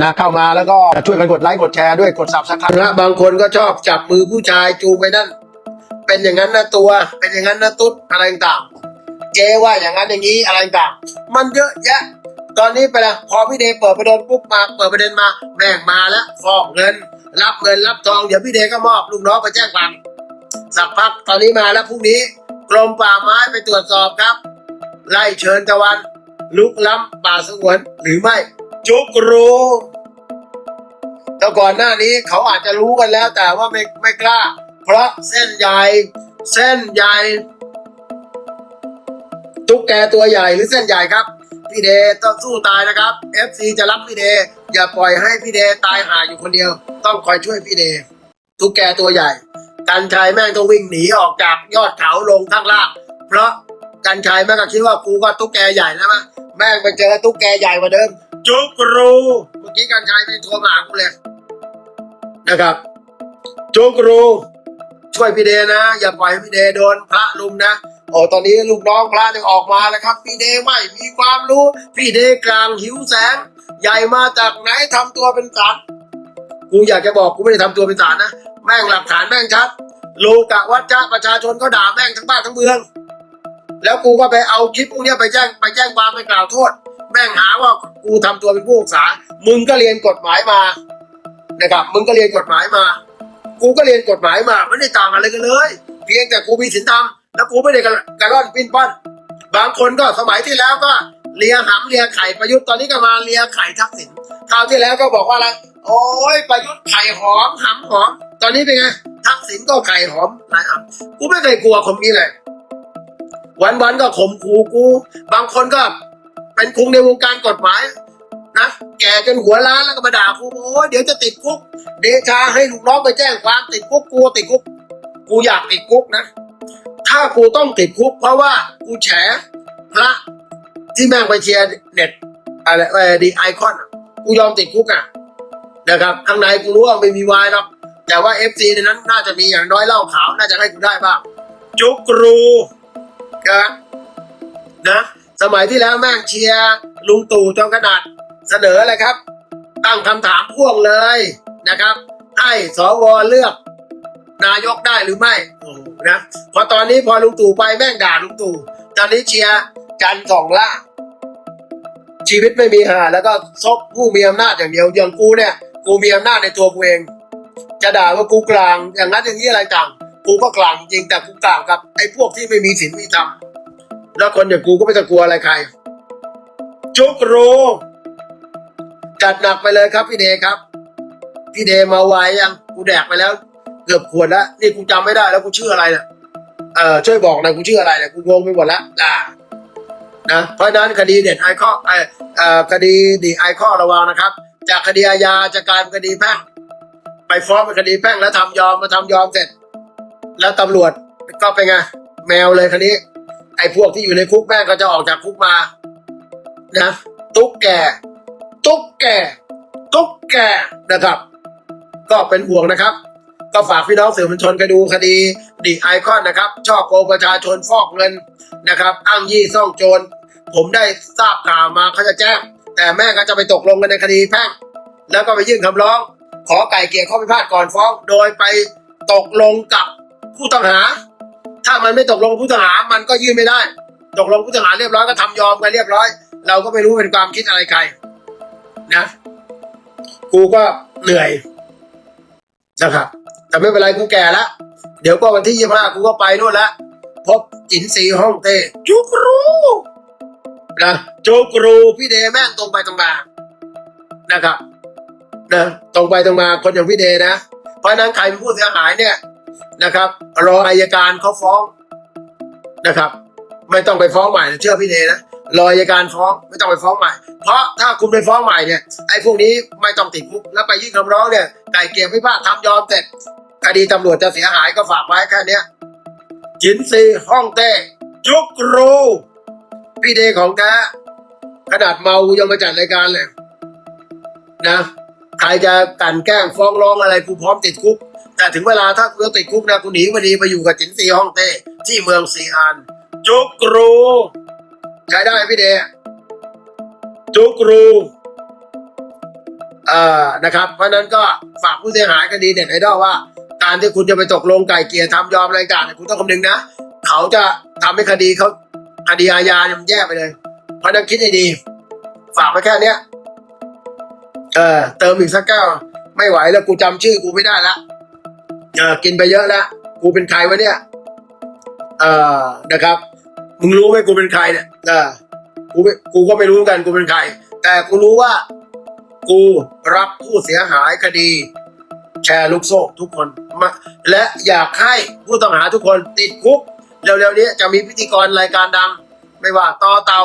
นะเข้ามาแล้วก็ช่วยกันกดไลค์กดแชร์ด้วยกดสับสไครต์นะบางคนก็ชอบจับมือผู้ชายจูงไปนั่นเป็นอย่างนั้นนะตัว เป็นอย่างนั้นนะตุ๊ดอะไรต่างเจว่าอย่างนั้นอย่างนี้อะไรต่างมันเยอะแยะ ตอนนี้ไปละพอพี่เดเปิดประเด็นปุ๊บมาเปิดประเด็นมาแม่งมาแล้วฟอกเงิน รับเงินรับทองเดี๋ยวพี่เดก็มอบลูกน้องไปแจ้งความสักพักตอนนี้มาแล้วพรุ่งนี้กรมป่าไม้ไปตรวจสอบครับ ไล่เชิญตะวัน ลุกล้ำป่าสงวนหรือไม่ จุกรู้แต่ก่อนหน้านี้เขาอาจจะรู้กันแล้ว แต่ว่าไม่ไม่กล้า เพราะเส้นใหญ่เส้นใหญ่ตุ๊กแกตัวใหญ่หรือเส้นใหญ่ครับ พี่เดต้องสู้ตายนะครับ FC จะรับพี่เดอย่าปล่อยให้พี่เดตายหาอยู่คนเดียว ต้องคอยช่วยพี่เดตุ๊กแกตัวใหญ่ กันชัยแม่งต้องวิ่งหนีออกจากยอดเขาลงข้างล่าง เพราะกันชัยแม่งก็คิดว่ากูก็ตุ๊กแกใหญ่แล้วมั้งแม่งไปเจอตุ๊กแกใหญ่กว่าเดิม จุกรู เมื่อกี้กันชัยเป็นโทรมาหากูเลยนะครับ จุกรู ช่วยพี่เดนะ อย่าปล่อยให้พี่เดโดนพระลุมนะโอ้ตอนนี้ลูกน้องพระเนี่ยออกมาแล้วครับ พี่เดไม่มีความรู้ พี่เดกลางหิวแสง ใหญ่มาจากไหนทำตัวเป็นสารกูอยากจะบอกกูไม่ได้ทำตัวเป็นสารนะแม่งหลักฐานแม่งชัดโลกะวัจจะประชาชนก็ด่าแม่งทั้งบ้านทั้งเมือง แล้วกูก็ไปเอาคลิปพวกเนี้ยไปแจ้งไปแจ้งความไปกล่าวโทษ แม่งหาว่ากูทำตัวเป็นผู้ศึกษา มึงก็เรียนกฎหมายมานะครับ มึงก็เรียนกฎหมายมา กูก็เรียนกฎหมายมาไม่ได้ต่างอะไรกันเลย เพียงแต่กูมีศีลธรรมแล้วกูไม่ได้กระกระร่อนปิ้นป้อนบางคนก็สมัยที่แล้วก็เลียหำเลียไข่ประยุทธ์ตอนนี้ก็มาเลียไข่ทักษิณคราวที่แล้วก็บอกว่าอะไรโอ้ยประยุทธ์ไข่หอมหำหอมตอนนี้เป็นไงทักษิณก็ไข่หอมหลายอะกูไม่เคยกลัวคนนี้เลยวันวันๆก็ข่มขู่กู บางคนก็ เป็นคุงในวงการกฎหมายนะแก่จนหัวล้านแล้วก็มาด่ากูโอ้ยเดี๋ยวจะติดคุก เดชาให้ลูกน้องไปแจ้งความติดคุกกูติดคุก กูอยากติดคุกนะ ถ้ากูต้องติดคุก เพราะว่ากูแฉพระที่แม่งไปเชียร์เน็ตอะไรเออดีไอคอนกูยอมติดคุกอะนะครับข้างในกูรู้ว่าไม่มีวายหรอกแต่ว่าเอฟซีในนั้นน่าจะมีอย่างน้อยเหล้าขาว น่าจะให้กูได้บ้างจุกรูกันนะ สมัยที่แล้วแม่งเชียร์ลุงตู่จนขนาดเสนออะไรครับ ตั้งคำถามพ่วงเลยนะครับ ให้สวเลือก นายกได้หรือไม่นะพอตอนนี้พอลุงตู่ไปแม่งด่าลุงตู่ตอนนี้เชียร์จันทร์สองล่าชีวิตไม่มีหาแล้วก็ซบผู้มีอำนาจอย่างเดียวอย่างกูเนี่ย กูมีอำนาจในตัวกูเอง จะด่าว่ากูกลางอย่างนั้นอย่างนี้อะไรต่าง กูก็กลางจริงแต่กูกลางกับไอ้พวกที่ไม่มีศีลมีธรรม แล้วคนอย่างกูก็ไม่ต้องกลัวอะไรใคร จุกรูจัดหนักไปเลยครับพี่เดครับ พี่เดมาไวยังกูแดกไปแล้ว เกือบขวดแล้วนี่กูจำไม่ได้แล้วกูชื่ออะไรเนี่ยเออช่วยบอกหน่อยกูชื่ออะไรเนี่ยกูงงไปหมดแล้วอ่านะเพราะนั้นคดีเด็ดไอข้อเออเอ่อคดีดีไอข้อระวังนะครับ จากคดีอาญาจะกลายเป็นคดีแพ่งไปฟ้องเป็นคดีแพ่งแล้วทำยอมมาทำยอมเสร็จ แล้วตำรวจก็เป็นไงแมวเลยคันนี้ ไอ้พวกที่อยู่ในคุกแม่งก็จะออกจากคุกมานะตุ๊กแกตุ๊กแกตุ๊กแกนะครับ ก็เป็นห่วงนะครับ ก็ฝากพี่น้องสื่อมวลชนไปดูคดีดีไอคอนนะครับช่อโกงประชาชนฟอกเงินนะครับ อ้างยี่ซ่องโจรผมได้ทราบข่าวมาเขาจะแจ้ง แต่แม่ก็จะไปตกลงกันในคดีแพ่งแล้วก็ไปยื่นคำร้อง ขอไก่เกลี่ยข้อพิพาทก่อนฟ้อง โดยไปตกลงกับผู้ต้องหา ถ้ามันไม่ตกลงผู้ต้องหา มันก็ยื่นไม่ได้ ตกลงผู้ต้องหาเรียบร้อยก็ทำยอมกันเรียบร้อย เราก็ไม่รู้เป็นความคิดอะไรใครนะกูก็เหนื่อยนะครับแต่ไม่เป็นไรกูแก่แล้วเดี๋ยวก็วันที่ยี่ห้ากูก็ไปนู่นละพบจินซีห้องเต้จุกรูนะจุกรูพี่เดแม่งตรงไปตรงมานะครับนะตรงไปตรงมาคนอย่างพี่เดนะ เพราะนั้นใครเป็นผู้เสียหายเนี่ย นะครับรออายการเขาฟ้องนะครับ ไม่ต้องไปฟ้องใหม่เชื่อพี่เดนะรออายการฟ้องไม่ต้องไปฟ้องใหม่ เพราะถ้าคุณไปฟ้องใหม่เนี่ยไอ้พวกนี้ไม่ต้องติดคุกแล้วไปยื่นคำร้องเนี่ยไก่เกลี่ยพิพาททำยอมเสร็จคดีตำรวจจะเสียหายก็ฝากไว้แค่นี้จินซีห้องเต้จุกรูพี่เดของแท้ขนาดเมายังมาจัดรายการเลยนะใครจะกลันแกล้งฟ้องร้องอะไรกูพร้อมติดคุก แต่ถึงเวลาถ้ากูจะติดคุกนะกูหนีมาดีไปอยู่กับจินซีฮ่องเต้ที่เมืองซีอานจุกรูใช้ได้พี่เดจุกรูเอ่อนะครับ เพราะนั้นก็ฝากผู้เสียหายคดีเด็ดไอดอลว่า การที่คุณจะไปตกลงไก่เกลี่ยทำยอมอะไรต่างๆคุณต้องคำนึงนะ เขาจะทำให้คดีเขาคดีอาญาเนี่ยมันแย่ไปเลย เพราะฉะนั้นคิดให้ดี ฝากไว้แค่เนี้ยเออเติมอีกสักแก้วไม่ไหวแล้วกูจำชื่อกูไม่ได้ละ เออกินไปเยอะแล้วกูเป็นใครวะเนี่ย เออนะครับ มึงรู้ไหมกูเป็นใครเนี่ยเออกูกูก็ไม่รู้กันกูเป็นใคร แต่กูรู้ว่า กูรับผู้เสียหายคดี แชร์ลูกโซ่ทุกคนมาและอยากให้ผู้ต้องหาทุกคนติดคุกเร็วๆนี้จะมีพิธีกรรายการดัง ไม่ว่าต่อเตา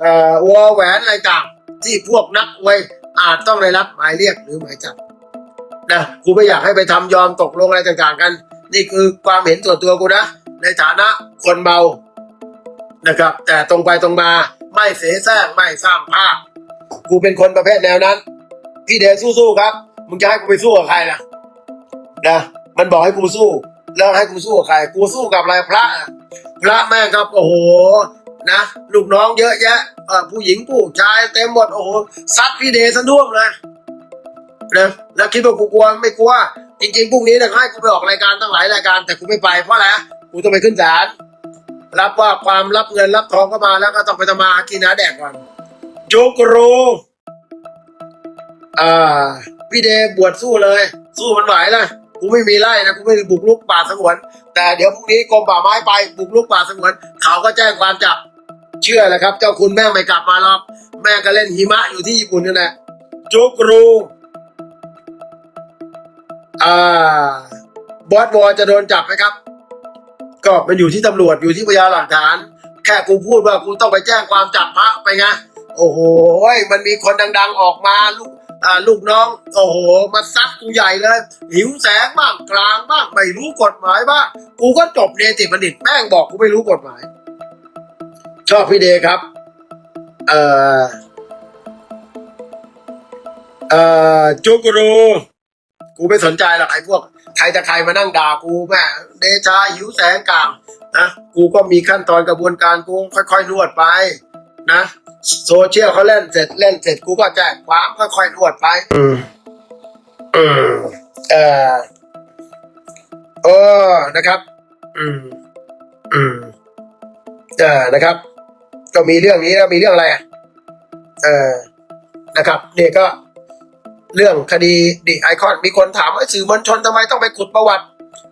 เอ่อวอแหวนอะไรต่างที่พวกนักมวยอาจต้องได้รับหมายเรียกหรือหมายจับ นะกูไม่อยากให้ไปทำยอมตกลงอะไรต่างๆกัน นี่คือความเห็นส่วนตัวกูนะ ในฐานะคนเมานะครับ แต่ตรงไปตรงมาไม่เสแสร้งไม่สร้างภาพกูเป็นคนประเภทแนวนั้น พี่เดชสู้ๆครับมึงจะให้กูไปสู้กับใครล่ะนะมันบอกให้กูสู้ แล้วให้กูสู้กับใคร กูสู้กับอะไรพระ พระแม่ครับโอ้โหนะลูกน้องเยอะแยะผู้หญิงผู้ชายเต็มหมดโอ้โหซัดพี่เดชสะน่วมเลย นะแล้วคิดว่ากูกลัวไม่กลัว จริงๆพรุ่งนี้เนี่ยให้กูไปออกรายการตั้งหลายรายการ แต่กูไม่ไปเพราะอะไรกูต้องไปขึ้นศาลรับว่าความรับเงินรับทองเข้ามาแล้วก็ต้องไปทำมาหากินหาแดกก่อนจุกรูอ่าพี่เดบวชสู้เลย สู้มันไหวนะกูไม่มีไร่นะกูไม่บุกลุกป่าสงวน แต่เดี๋ยวพรุ่งนี้กรมป่าไม้ไปบุกลุกป่าสงวนเขาก็แจ้งความจับเชื่อแหละครับ เจ้าคุณแม่ไม่กลับมาหรอกแม่ก็เล่นหิมะอยู่ที่ญี่ปุ่นนั่นแหละจุกรู อ่าบอสวอจะโดนจับไหมครับ ก็มันอยู่ที่ตำรวจอยู่ที่พยานหลักฐาน แค่กูพูดว่ากูต้องไปแจ้งความจับพระไปไงโอ้โหมันมีคนดัง ๆออกมาลูกอ่าลูกน้อง โอ้โห มาซัดกูใหญ่เลย หิวแสงบ้างกลางบ้างไม่รู้กฎหมายบ้างกูก็จบเนติบัณฑิตแม่งบอกกูไม่รู้กฎหมาย ชอบพี่เดครับ เอ่อเอ่อจุกรู กูไม่สนใจหรอกไอ้พวกใครจะใครมานั่งด่ากูแม่เดชาหิวแสงกลางนะกูก็มีขั้นตอนกระบวนการกูค่อยๆนวดไปนะโซเชียลเขาเล่นเสร็จเล่นเสร็จกูก็แจ้งความค่อยๆนวดไป อืมอืมเอ่อเออนะครับ อืม อืมเออนะครับ ก็มีเรื่องนี้แล้วมีเรื่องอะไรอะเออนะครับเนี่ยก็ เรื่องคดีดิไอคอนมีคนถามว่าสื่อมวลชนทำไมต้องไปขุดประวัติ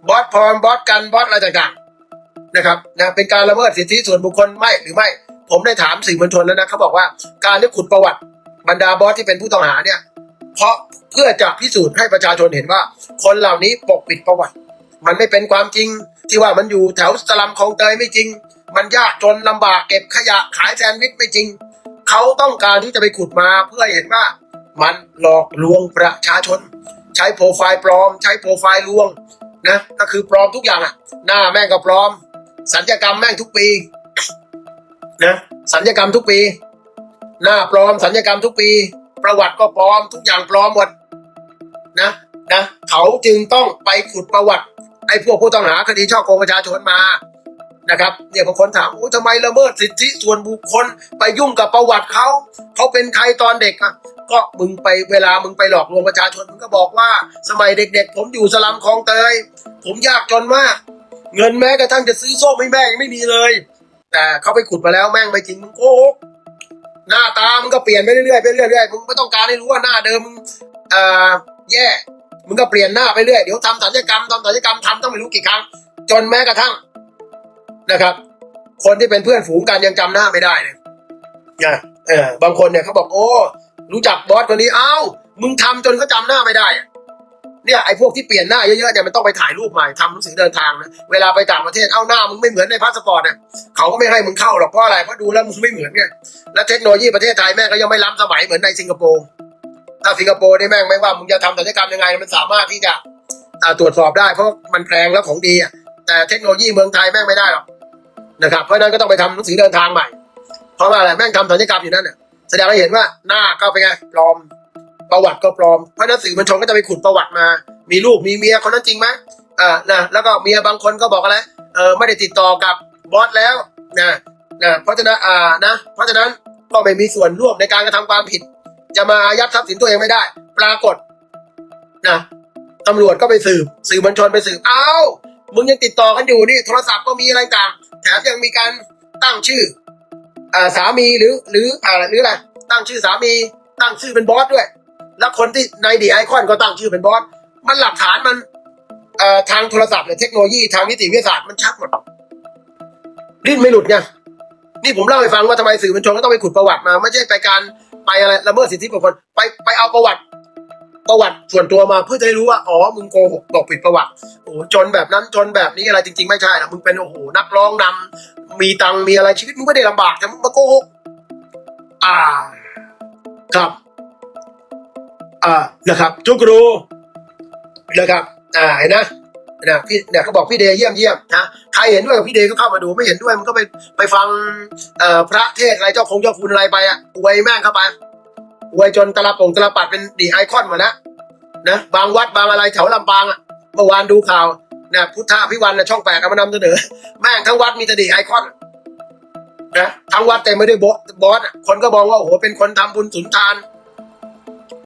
บอสพรบอสกันบอสอะไรต่างๆนะครับนะเป็นการละเมิดสิทธิส่วนบุคคลไม่หรือไม่ ผมได้ถามสื่อมวลชนแล้วนะเขาบอกว่าการที่ขุดประวัติบรรดาบอสที่เป็นผู้ต้องหาเนี่ยเพราะเพื่อจะพิสูจน์ให้ประชาชนเห็นว่า คนเหล่านี้ปกปิดประวัติ มันไม่เป็นความจริงที่ว่ามันอยู่แถวสลัมคลองเตยไม่จริง มันยากจนลำบากเก็บขยะขายแซนด์วิชไม่จริง เขาต้องการที่จะไปขุดมาเพื่อเห็นว่า มันหลอกลวงประชาชน ใช้โปรไฟล์ปลอม ใช้โปรไฟล์ลวงนะก็คือปลอมทุกอย่างอะหน้าแม่งก็ปลอม สัญญกรรมแม่งทุกปีนะสัญญกรรมทุกปี หน้าปลอม สัญญกรรมทุกปี ประวัติก็ปลอม ทุกอย่างปลอมหมดนะนะเขาจึงต้องไปขุดประวัติไอ้พวกผู้ต้องหาคดีช่อโกงประชาชนมา นะครับเนี่ยบางคนถามโอ้ทำไมละเมิดสิทธิส่วนบุคคลไปยุ่งกับประวัติเขาเขาเป็นใครตอนเด็กอะก็มึงไปเวลามึงไปหลอกลวงประชาชนมึงก็บอกว่า สมัยเด็กๆ ผมอยู่สลัมคลองเตย ผมยากจนมาก เงินแม้กระทั่งจะซื้อส้มให้แม่ยังไม่มีเลย แต่เขาไปขุดมาแล้วแม่งไม่จริงมึงโกหกหน้าตามึงก็เปลี่ยนไปเรื่อยๆไปเรื่อยๆมึงไม่ต้องการให้รู้ว่าหน้าเดิมมึงเอ่อแย่มึงก็เปลี่ยนหน้าไปเรื่อยเดี๋ยวทำศัลยกรรมทำศัลยกรรมทำต้องไม่รู้กี่ครั้ง จนแม้กระทั่ง นะครับ คนที่เป็นเพื่อนฝูงกันยังจำหน้าไม่ได้เลยนะเออบางคนเนี่ยเขาบอกโอ้รู้จักบอสคนนี้เอ้า มึงทำจนเขาจำหน้าไม่ได้เนี่ยไอ้พวกที่เปลี่ยนหน้าเยอะๆเนี่ยมันต้องไปถ่ายรูปใหม่ทำหนังสือเดินทางนะเวลาไปต่างประเทศเอ้าหน้ามึงไม่เหมือนในพาสปอร์ตเนี่ยเขาก็ไม่ให้มึงเข้าหรอกเพราะอะไรเพราะดูแล้วมึงไม่เหมือนไงและเทคโนโลยีประเทศไทยแม่งก็ยังไม่ล้ำสมัยเหมือนในสิงคโปร์ถ้าสิงคโปร์นี่แม่งไม่ว่ามึงจะทำศัลยกรรมยังไงมันสามารถที่จะตรวจสอบได้เพราะมันแพงแล้วของดีอะแต่เทคโนโลยีเมืองไทยแม่งไม่ได้หรอก นะครับ เพราะนั้นก็ต้องไปทำหนังสือเดินทางใหม่ เพราะว่าอะไรแม่งทำศัลยกรรมอยู่นั่นเนี่ยแสดงให้เห็นว่าหน้าก็เป็นไงปลอม ประวัติก็ปลอม เพราะนั้นสื่อมวลชนก็จะไปขุดประวัติมา มีลูกมีเมียคนนั้นจริงไหมอ่านะแล้วก็เมียบางคนก็บอกอะไรเออไม่ได้ติดต่อกับบอสแล้วนะนะเพราะฉะนั้นอ่านะ เพราะฉะนั้นก็ไม่มีส่วนร่วมในการกระทำความผิด จะมาอายัดทรัพย์สินตัวเองไม่ได้ ปรากฏนะตำรวจก็ไปสืบสื่อมวลชนไปสืบเอ้ามึงยังติดต่อกันอยู่นี่โทรศัพท์ก็มีอะไรต่าง แถมยังมีการตั้งชื่ออ่าสามีหรือหรืออะไรหรืออะไรตั้งชื่อสามีตั้งชื่อเป็นบอสด้วย แล้วคนที่ในดีไอคอนก็ตั้งชื่อเป็นบอสมันหลักฐานมันเอ่อทางโทรศัพท์เนี่ยเทคโนโลยีทางนิติวิทยาศาสตร์มันชัดหมดดิ้นไม่หลุดไงนี่ผมเล่าให้ฟังว่าทำไมสื่อมวลชนก็ต้องไปขุดประวัติมา ไม่ใช่ไปการไปอะไรละเมิดสิทธิบุคคลไปไปเอาประวัติ ประวัติส่วนตัวมาเพื่อจะได้รู้ว่าอ๋อมึงโกหกบอกผิดประวัติโอ้จนแบบนั้นจนแบบนี้อะไรจริง ๆ ไม่ใช่นะมึงเป็นโอ้โหนักร้องนำมีตังมีอะไรชีวิตมึงไม่ได้ลำบากแต่มึงมาโกหกอ่า ครับอ่านะครับจุกรูนะครับ อ่าเห็นนะนะพี่เนี่ยเขาบอกพี่เดย์เยี่ยมเยี่ยมนะใครเห็นด้วยกับพี่เดย์ก็เข้ามาดูไม่เห็นด้วยมันก็ไปไปฟังเอ่อพระเทศอะไรเจ้าคงเจ้าคุณอะไรไปอะอวยแม่งเข้าไป อวยจนตลับงตลับปัดเป็นดีไอคอนหมดแล้วนะบางวัดบางอะไรแถวลำปางอะเมื่อวานดูข่าวนะพุทธาพิวันนะช่องแปดเอามานำเสนอ แม่งทั้งวัดมีแต่ดีไอคอนนะทั้งวัดแต่ไม่ได้บอสบอสคนก็มองว่าโอ้โหเป็นคนทำบุญสุนทาน